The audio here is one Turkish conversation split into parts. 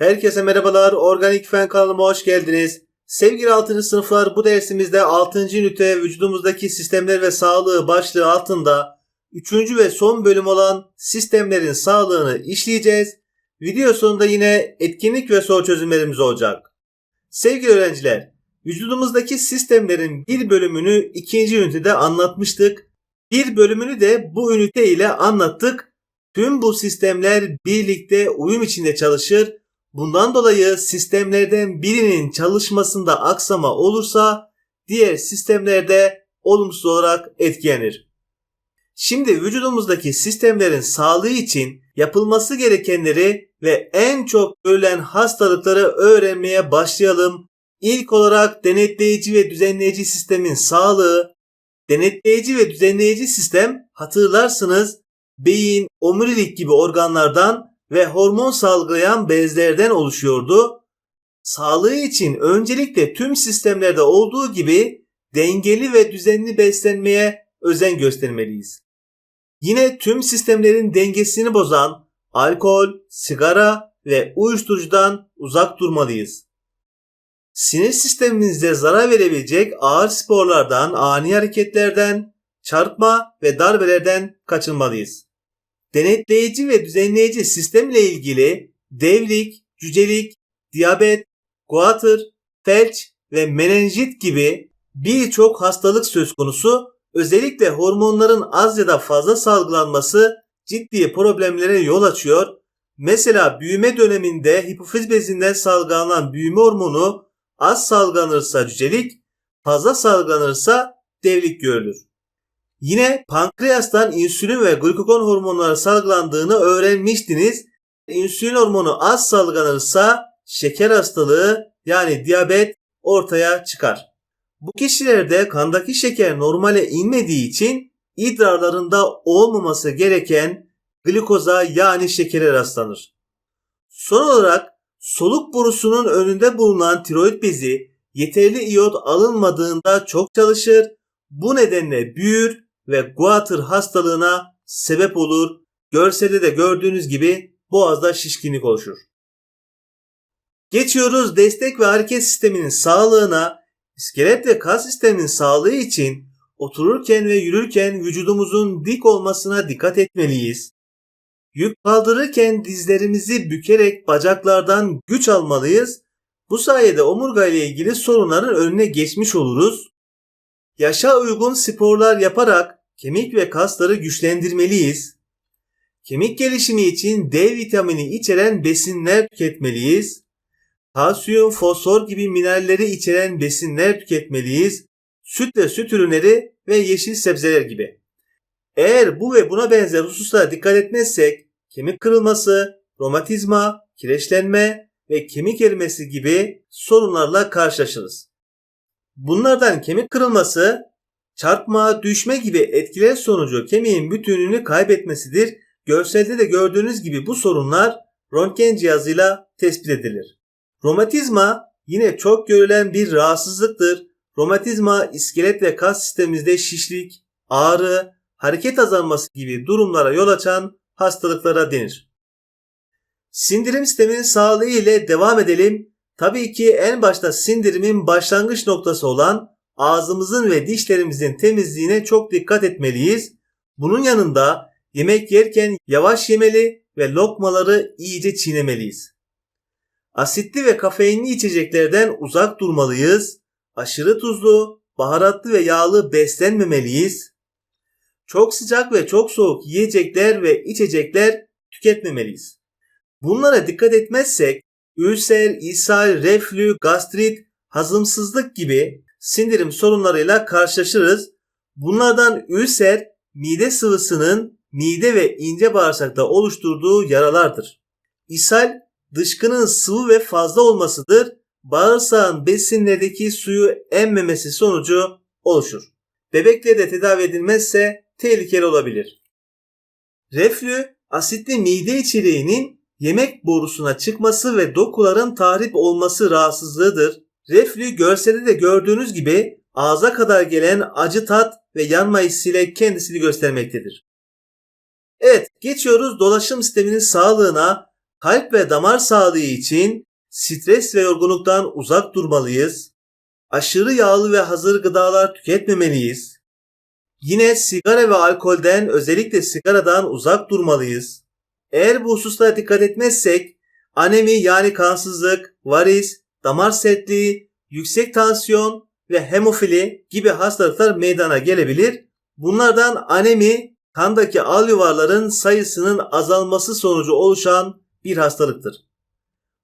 Herkese merhabalar. Organik Fen kanalıma hoş geldiniz. Sevgili 6. sınıflar bu dersimizde 6. ünite vücudumuzdaki sistemler ve sağlığı başlığı altında 3. ve son bölüm olan sistemlerin sağlığını işleyeceğiz. Video sonunda yine etkinlik ve soru çözümlerimiz olacak. Sevgili öğrenciler, vücudumuzdaki sistemlerin bir bölümünü ikinci ünitede anlatmıştık. Bir bölümünü de bu ünite ile anlattık. Tüm bu sistemler birlikte uyum içinde çalışır Bundan dolayı sistemlerden birinin çalışmasında aksama olursa diğer sistemlerde olumsuz olarak etkilenir. Şimdi vücudumuzdaki sistemlerin sağlığı için yapılması gerekenleri ve en çok görülen hastalıkları öğrenmeye başlayalım. İlk olarak denetleyici ve düzenleyici sistemin sağlığı. Denetleyici ve düzenleyici sistem hatırlarsınız beyin, omurilik gibi organlardan ve hormon salgılayan bezlerden oluşuyordu. Sağlığı için öncelikle tüm sistemlerde olduğu gibi dengeli ve düzenli beslenmeye özen göstermeliyiz. Yine tüm sistemlerin dengesini bozan alkol, sigara ve uyuşturucudan uzak durmalıyız. Sinir sistemimize zarar verebilecek ağır sporlardan, ani hareketlerden, çarpma ve darbelerden kaçınmalıyız denetleyici ve düzenleyici sistemle ilgili devlik, cücelik, diyabet, guatr, felç ve menenjit gibi birçok hastalık söz konusu özellikle hormonların az ya da fazla salgılanması ciddi problemlere yol açıyor. Mesela büyüme döneminde hipofiz bezinden salgılanan büyüme hormonu az salgılanırsa cücelik, fazla salgılanırsa devlik görülür. Yine pankreastan insülin ve glukagon hormonları salgılandığını öğrenmiştiniz. İnsülin hormonu az salgılanırsa şeker hastalığı yani diyabet ortaya çıkar. Bu kişilerde kandaki şeker normale inmediği için idrarlarında olmaması gereken glikoza yani şekere rastlanır. Son olarak soluk borusunun önünde bulunan tiroid bezi yeterli iyot alınmadığında çok çalışır. Bu nedenle büyür ve guatr hastalığına sebep olur. Görselde de gördüğünüz gibi boğazda şişkinlik oluşur. Geçiyoruz destek ve hareket sisteminin sağlığına. İskelet ve kas sisteminin sağlığı için otururken ve yürürken vücudumuzun dik olmasına dikkat etmeliyiz. Yük kaldırırken dizlerimizi bükerek bacaklardan güç almalıyız. Bu sayede omurga ile ilgili sorunların önüne geçmiş oluruz. Yaşa uygun sporlar yaparak kemik ve kasları güçlendirmeliyiz. Kemik gelişimi için D vitamini içeren besinler tüketmeliyiz. Kalsiyum, fosfor gibi mineralleri içeren besinler tüketmeliyiz. Süt ve süt ürünleri ve yeşil sebzeler gibi. Eğer bu ve buna benzer hususlara dikkat etmezsek kemik kırılması, romatizma, kireçlenme ve kemik erimesi gibi sorunlarla karşılaşırız. Bunlardan kemik kırılması çarpma, düşme gibi etkiler sonucu kemiğin bütünlüğünü kaybetmesidir. Görselde de gördüğünüz gibi bu sorunlar röntgen cihazıyla tespit edilir. Romatizma yine çok görülen bir rahatsızlıktır. Romatizma iskelet ve kas sistemimizde şişlik, ağrı, hareket azalması gibi durumlara yol açan hastalıklara denir. Sindirim sisteminin sağlığı ile devam edelim. Tabii ki en başta sindirimin başlangıç noktası olan ağzımızın ve dişlerimizin temizliğine çok dikkat etmeliyiz. Bunun yanında yemek yerken yavaş yemeli ve lokmaları iyice çiğnemeliyiz. Asitli ve kafeinli içeceklerden uzak durmalıyız. Aşırı tuzlu, baharatlı ve yağlı beslenmemeliyiz. Çok sıcak ve çok soğuk yiyecekler ve içecekler tüketmemeliyiz. Bunlara dikkat etmezsek ülser, ishal, reflü, gastrit, hazımsızlık gibi sindirim sorunlarıyla karşılaşırız. Bunlardan ülser mide sıvısının mide ve ince bağırsakta oluşturduğu yaralardır. İshal dışkının sıvı ve fazla olmasıdır. Bağırsağın besinlerdeki suyu emmemesi sonucu oluşur. Bebeklerde tedavi edilmezse tehlikeli olabilir. Reflü asitli mide içeriğinin yemek borusuna çıkması ve dokuların tahrip olması rahatsızlığıdır. Reflü görselde de gördüğünüz gibi ağza kadar gelen acı tat ve yanma hissiyle kendisini göstermektedir. Evet geçiyoruz dolaşım sisteminin sağlığına. Kalp ve damar sağlığı için stres ve yorgunluktan uzak durmalıyız. Aşırı yağlı ve hazır gıdalar tüketmemeliyiz. Yine sigara ve alkolden özellikle sigaradan uzak durmalıyız. Eğer bu hususlara dikkat etmezsek anemi yani kansızlık, varis, damar sertliği, yüksek tansiyon ve hemofili gibi hastalıklar meydana gelebilir. Bunlardan anemi kandaki al yuvarların sayısının azalması sonucu oluşan bir hastalıktır.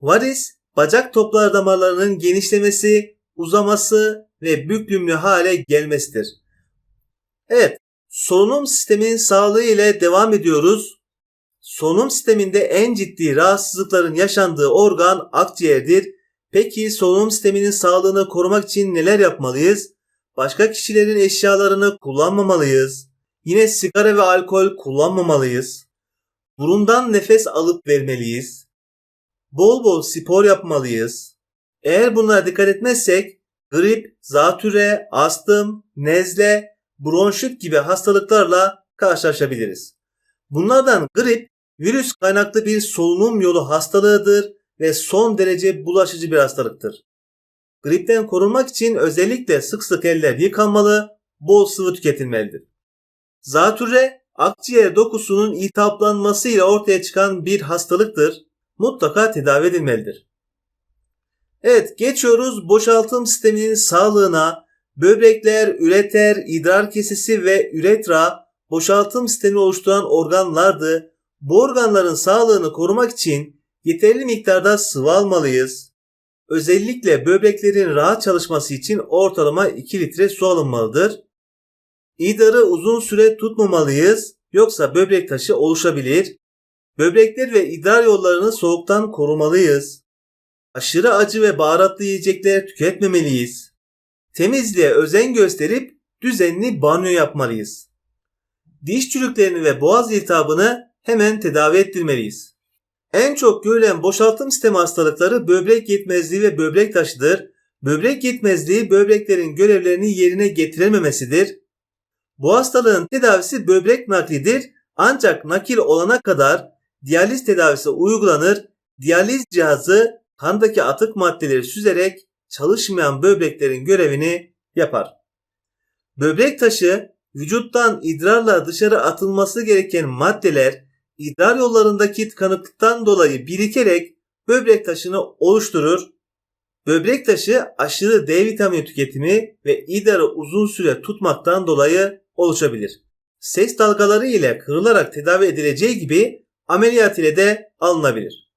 Varis, bacak toplar damarlarının genişlemesi, uzaması ve büklümlü hale gelmesidir. Evet, solunum sisteminin sağlığı ile devam ediyoruz. Solunum sisteminde en ciddi rahatsızlıkların yaşandığı organ akciğerdir. Peki solunum sisteminin sağlığını korumak için neler yapmalıyız? Başka kişilerin eşyalarını kullanmamalıyız. Yine sigara ve alkol kullanmamalıyız. Burundan nefes alıp vermeliyiz. Bol bol spor yapmalıyız. Eğer bunlara dikkat etmezsek grip, zatüre, astım, nezle, bronşit gibi hastalıklarla karşılaşabiliriz. Bunlardan grip virüs kaynaklı bir solunum yolu hastalığıdır ve son derece bulaşıcı bir hastalıktır. Gripten korunmak için özellikle sık sık eller yıkanmalı, bol sıvı tüketilmelidir. Zatürre akciğer dokusunun iltihaplanmasıyla ortaya çıkan bir hastalıktır. Mutlaka tedavi edilmelidir. Evet geçiyoruz boşaltım sisteminin sağlığına. Böbrekler, üreter, idrar kesesi ve üretra boşaltım sistemi oluşturan organlardı. Bu organların sağlığını korumak için yeterli miktarda sıvı almalıyız. Özellikle böbreklerin rahat çalışması için ortalama 2 litre su alınmalıdır. İdrarı uzun süre tutmamalıyız yoksa böbrek taşı oluşabilir. Böbrekler ve idrar yollarını soğuktan korumalıyız. Aşırı acı ve baharatlı yiyecekler tüketmemeliyiz. Temizliğe özen gösterip düzenli banyo yapmalıyız. Diş çürüklerini ve boğaz iltihabını hemen tedavi ettirmeliyiz. En çok görülen boşaltım sistemi hastalıkları böbrek yetmezliği ve böbrek taşıdır. Böbrek yetmezliği böbreklerin görevlerini yerine getirememesidir. Bu hastalığın tedavisi böbrek naklidir ancak nakil olana kadar diyaliz tedavisi uygulanır. Diyaliz cihazı kandaki atık maddeleri süzerek çalışmayan böbreklerin görevini yapar. Böbrek taşı vücuttan idrarla dışarı atılması gereken maddeler idrar yollarındaki tıkanıklıktan dolayı birikerek böbrek taşını oluşturur. Böbrek taşı aşırı D vitamini tüketimi ve idrarı uzun süre tutmaktan dolayı oluşabilir. Ses dalgaları ile kırılarak tedavi edileceği gibi ameliyat ile de alınabilir.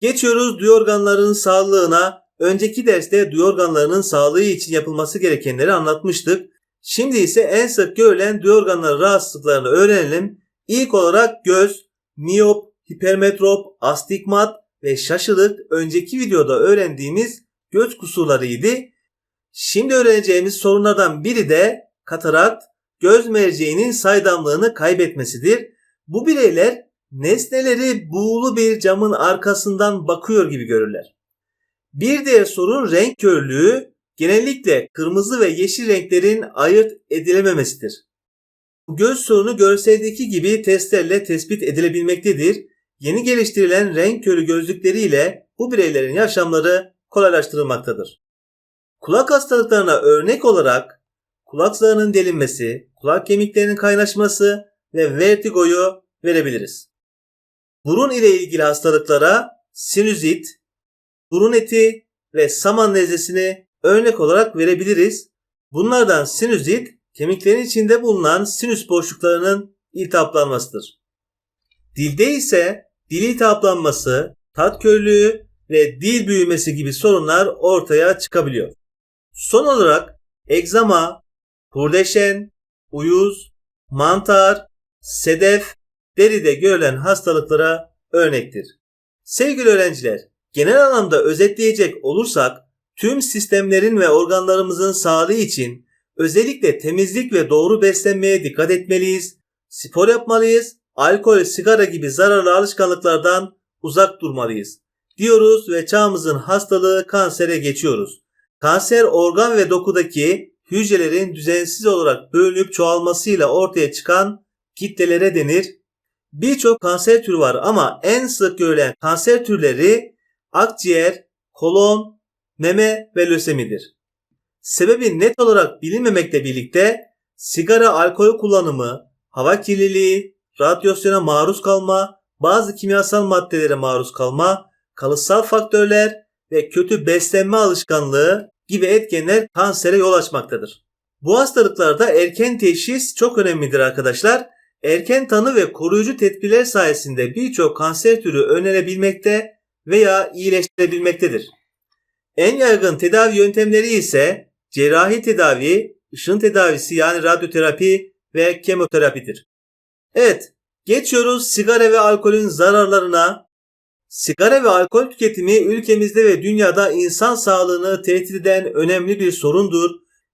Geçiyoruz duyu organlarının sağlığına. Önceki derste duyu organlarının sağlığı için yapılması gerekenleri anlatmıştık. Şimdi ise en sık görülen duyu organları rahatsızlıklarını öğrenelim. İlk olarak göz, miyop, hipermetrop, astigmat ve şaşılık önceki videoda öğrendiğimiz göz kusurlarıydı. Şimdi öğreneceğimiz sorunlardan biri de katarakt, göz merceğinin saydamlığını kaybetmesidir. Bu bireyler nesneleri buğulu bir camın arkasından bakıyor gibi görürler. Bir diğer sorun renk körlüğü genellikle kırmızı ve yeşil renklerin ayırt edilememesidir. Göz sorunu görseldeki gibi testlerle tespit edilebilmektedir. Yeni geliştirilen renk körü gözlükleriyle bu bireylerin yaşamları kolaylaştırılmaktadır. Kulak hastalıklarına örnek olarak kulak zarının delinmesi, kulak kemiklerinin kaynaşması ve vertigoyu verebiliriz. Burun ile ilgili hastalıklara sinüzit, burun eti ve saman nezlesini örnek olarak verebiliriz. Bunlardan sinüzit kemiklerin içinde bulunan sinüs boşluklarının iltihaplanmasıdır. Dilde ise dil iltihaplanması, tat körlüğü ve dil büyümesi gibi sorunlar ortaya çıkabiliyor. Son olarak egzama, kurdeşen, uyuz, mantar, sedef, deride görülen hastalıklara örnektir. Sevgili öğrenciler, genel anlamda özetleyecek olursak tüm sistemlerin ve organlarımızın sağlığı için özellikle temizlik ve doğru beslenmeye dikkat etmeliyiz, spor yapmalıyız, alkol, sigara gibi zararlı alışkanlıklardan uzak durmalıyız diyoruz ve çağımızın hastalığı kansere geçiyoruz. Kanser organ ve dokudaki hücrelerin düzensiz olarak bölünüp çoğalmasıyla ortaya çıkan kitlelere denir. Birçok kanser türü var ama en sık görülen kanser türleri akciğer, kolon, meme ve lösemidir. Sebebi net olarak bilinmemekle birlikte sigara alkol kullanımı, hava kirliliği, radyasyona maruz kalma, bazı kimyasal maddelere maruz kalma, kalıtsal faktörler ve kötü beslenme alışkanlığı gibi etkenler kansere yol açmaktadır. Bu hastalıklarda erken teşhis çok önemlidir arkadaşlar. Erken tanı ve koruyucu tedbirler sayesinde birçok kanser türü önlenebilmekte veya iyileştirebilmektedir. En yaygın tedavi yöntemleri ise cerrahi tedavi, ışın tedavisi yani radyoterapi ve kemoterapidir. Evet, geçiyoruz sigara ve alkolün zararlarına. Sigara ve alkol tüketimi ülkemizde ve dünyada insan sağlığını tehdit eden önemli bir sorundur.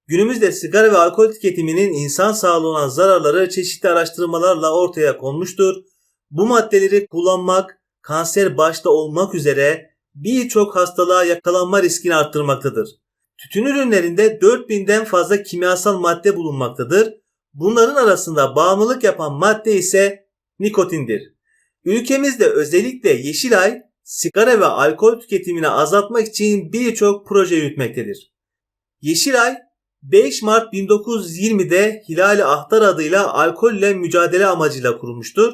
Günümüzde sigara ve alkol tüketiminin insan sağlığına olan zararları çeşitli araştırmalarla ortaya konmuştur. Bu maddeleri kullanmak kanser başta olmak üzere birçok hastalığa yakalanma riskini arttırmaktadır. Tütün ürünlerinde 4000'den fazla kimyasal madde bulunmaktadır. Bunların arasında bağımlılık yapan madde ise nikotindir. Ülkemizde özellikle Yeşilay sigara ve alkol tüketimini azaltmak için birçok proje yürütmektedir. Yeşilay 5 Mart 1920'de Hilali Ahtar adıyla alkolle mücadele amacıyla kurulmuştur.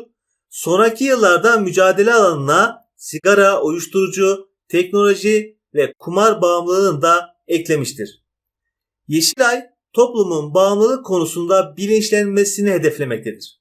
Sonraki yıllarda mücadele alanına sigara, uyuşturucu, teknoloji ve kumar bağımlılığını da eklemiştir. Yeşilay toplumun bağımlılık konusunda bilinçlenmesini hedeflemektedir.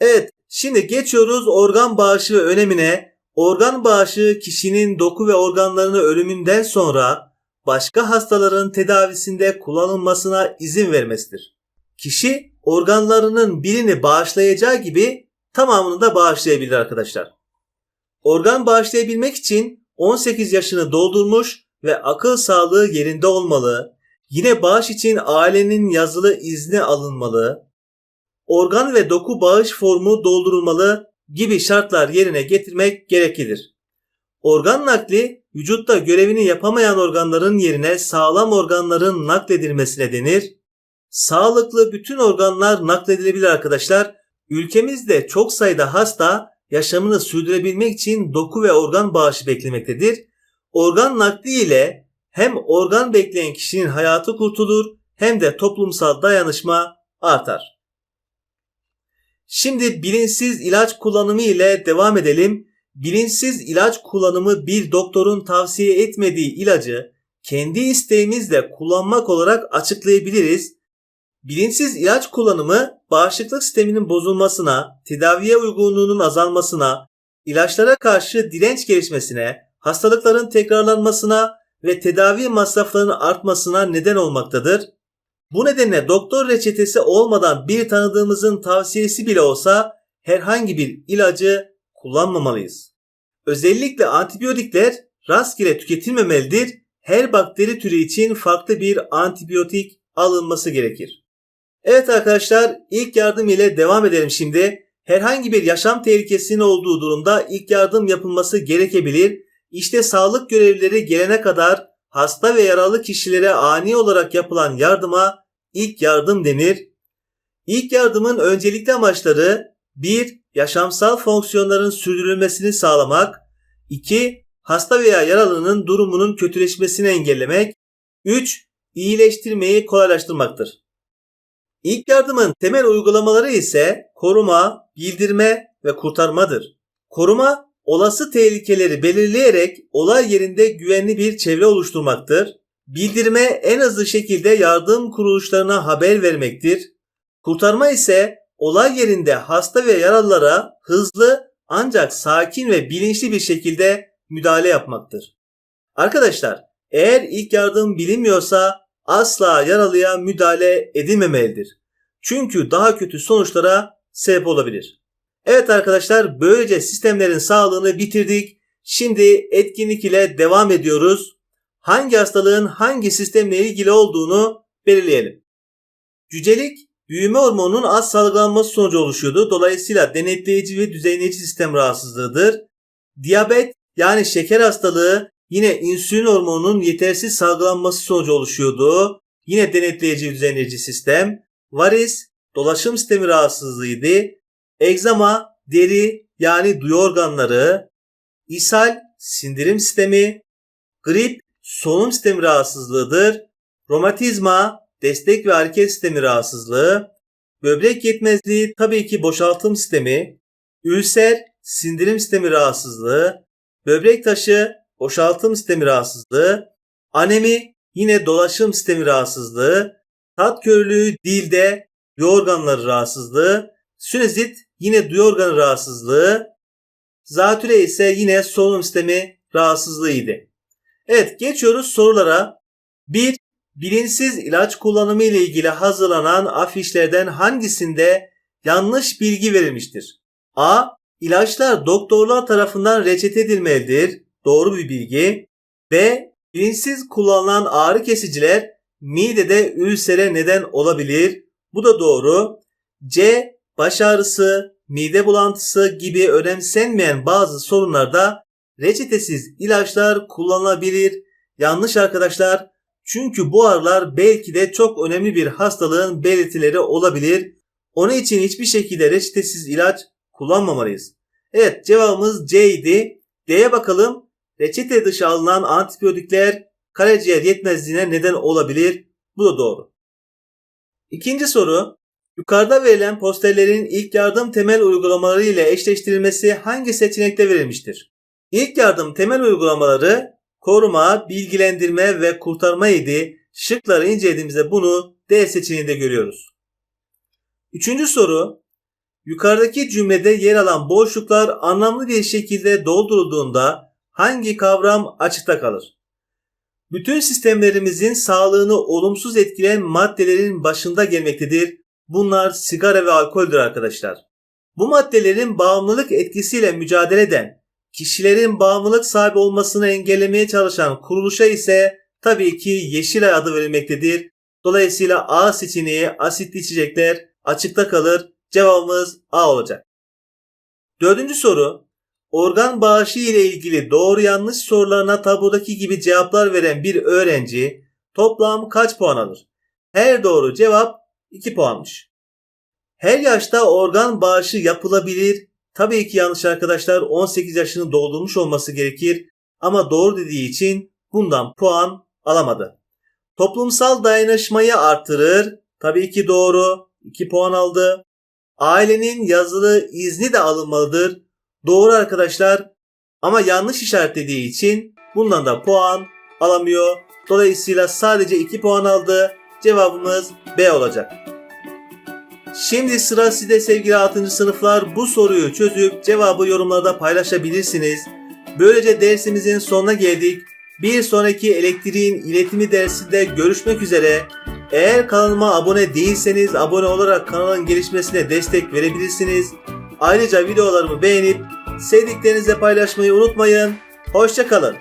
Evet, şimdi geçiyoruz organ bağışı ve önemine. Organ bağışı kişinin doku ve organlarını ölümünden sonra başka hastaların tedavisinde kullanılmasına izin vermesidir. Kişi organlarının birini bağışlayacağı gibi tamamını da bağışlayabilir arkadaşlar. Organ bağışlayabilmek için 18 yaşını doldurmuş ve akıl sağlığı yerinde olmalı. Yine bağış için ailenin yazılı izni alınmalı. Organ ve doku bağış formu doldurulmalı gibi şartlar yerine getirmek gereklidir. Organ nakli vücutta görevini yapamayan organların yerine sağlam organların nakledilmesine denir. Sağlıklı bütün organlar nakledilebilir arkadaşlar. Ülkemizde çok sayıda hasta yaşamını sürdürebilmek için doku ve organ bağışı beklemektedir. Organ nakli ile hem organ bekleyen kişinin hayatı kurtulur hem de toplumsal dayanışma artar. Şimdi bilinçsiz ilaç kullanımı ile devam edelim. Bilinçsiz ilaç kullanımı bir doktorun tavsiye etmediği ilacı kendi isteğimizle kullanmak olarak açıklayabiliriz. Bilinçsiz ilaç kullanımı bağışıklık sisteminin bozulmasına, tedaviye uygunluğunun azalmasına, ilaçlara karşı direnç gelişmesine, hastalıkların tekrarlanmasına ve tedavi masraflarının artmasına neden olmaktadır. Bu nedenle doktor reçetesi olmadan bir tanıdığımızın tavsiyesi bile olsa herhangi bir ilacı kullanmamalıyız. Özellikle antibiyotikler rastgele tüketilmemelidir. Her bakteri türü için farklı bir antibiyotik alınması gerekir. Evet arkadaşlar ilk yardım ile devam edelim şimdi. Herhangi bir yaşam tehlikesinin olduğu durumda ilk yardım yapılması gerekebilir. İşte sağlık görevlileri gelene kadar hasta ve yaralı kişilere ani olarak yapılan yardıma ilk yardım denir. İlk yardımın öncelikli amaçları 1. Yaşamsal fonksiyonların sürdürülmesini sağlamak 2. Hasta veya yaralının durumunun kötüleşmesini engellemek 3. iyileştirmeyi kolaylaştırmaktır. İlk yardımın temel uygulamaları ise koruma, bildirme ve kurtarmadır. Koruma, olası tehlikeleri belirleyerek olay yerinde güvenli bir çevre oluşturmaktır. Bildirme en hızlı şekilde yardım kuruluşlarına haber vermektir. Kurtarma ise olay yerinde hasta ve yaralılara hızlı ancak sakin ve bilinçli bir şekilde müdahale yapmaktır. Arkadaşlar, eğer ilk yardım bilinmiyorsa asla yaralıya müdahale edilmemelidir. Çünkü daha kötü sonuçlara sebep olabilir. Evet arkadaşlar böylece sistemlerin sağlığını bitirdik. Şimdi etkinlik ile devam ediyoruz. Hangi hastalığın hangi sistemle ilgili olduğunu belirleyelim. Cücelik büyüme hormonunun az salgılanması sonucu oluşuyordu. Dolayısıyla denetleyici ve düzenleyici sistem rahatsızlığıdır. Diyabet yani şeker hastalığı yine insülin hormonunun yetersiz salgılanması sonucu oluşuyordu. Yine denetleyici düzenleyici sistem. Varis dolaşım sistemi rahatsızlığıydı. egzama, deri yani duyu organları, ishal, sindirim sistemi, grip, solunum sistemi rahatsızlığıdır, romatizma, destek ve hareket sistemi rahatsızlığı, böbrek yetmezliği tabii ki boşaltım sistemi, ülser, sindirim sistemi rahatsızlığı, böbrek taşı, boşaltım sistemi rahatsızlığı, anemi, yine dolaşım sistemi rahatsızlığı, tat körlüğü dilde, duyu organları rahatsızlığı, sinüzit yine duyu organı rahatsızlığı, zatüre ise yine solunum sistemi rahatsızlığıydı. Evet geçiyoruz sorulara. 1. Bilinçsiz ilaç kullanımı ile ilgili hazırlanan afişlerden hangisinde yanlış bilgi verilmiştir? A. İlaçlar doktorlar tarafından reçete edilmelidir. Doğru bir bilgi. B. Bilinçsiz kullanılan ağrı kesiciler midede ülsere neden olabilir. Bu da doğru. C. Baş ağrısı, mide bulantısı gibi önemsenmeyen bazı sorunlarda reçetesiz ilaçlar kullanılabilir. Yanlış arkadaşlar. Çünkü bu ağrılar belki de çok önemli bir hastalığın belirtileri olabilir. Onun için hiçbir şekilde reçetesiz ilaç kullanmamalıyız. Evet cevabımız C idi. D'ye bakalım. Reçete dışı alınan antibiyotikler karaciğer yetmezliğine neden olabilir. Bu da doğru. İkinci soru. Yukarıda verilen posterlerin ilk yardım temel uygulamaları ile eşleştirilmesi hangi seçenekte verilmiştir? İlk yardım temel uygulamaları koruma, bilgilendirme ve kurtarma idi. Şıkları incelediğimizde bunu D seçeneğinde görüyoruz. Üçüncü soru. Yukarıdaki cümlede yer alan boşluklar anlamlı bir şekilde doldurulduğunda hangi kavram açıkta kalır? Bütün sistemlerimizin sağlığını olumsuz etkileyen maddelerin başında gelmektedir. Bunlar sigara ve alkoldür arkadaşlar. Bu maddelerin bağımlılık etkisiyle mücadele eden, kişilerin bağımlılık sahibi olmasını engellemeye çalışan kuruluşa ise tabii ki Yeşilay adı verilmektedir. Dolayısıyla A seçeneği asitli içecekler açıkta kalır. Cevabımız A olacak. Dördüncü soru. Organ bağışı ile ilgili doğru yanlış sorularına tablodaki gibi cevaplar veren bir öğrenci toplam kaç puan alır? Her doğru cevap 2 puanmış. Her yaşta organ bağışı yapılabilir. Tabii ki yanlış arkadaşlar 18 yaşını doldurmuş olması gerekir ama doğru dediği için bundan puan alamadı. Toplumsal dayanışmayı artırır. Tabii ki doğru. 2 puan aldı. Ailenin yazılı izni de alınmalıdır. Doğru arkadaşlar ama yanlış işaretlediği için bundan da puan alamıyor. Dolayısıyla sadece 2 puan aldı. Cevabımız B olacak. Şimdi sıra sizde sevgili 6. sınıflar bu soruyu çözüp cevabı yorumlarda paylaşabilirsiniz. Böylece dersimizin sonuna geldik. Bir sonraki elektriğin iletimi dersinde görüşmek üzere. Eğer kanalıma abone değilseniz abone olarak kanalın gelişmesine destek verebilirsiniz. Ayrıca videolarımı beğenip sevdiklerinizle paylaşmayı unutmayın. Hoşçakalın.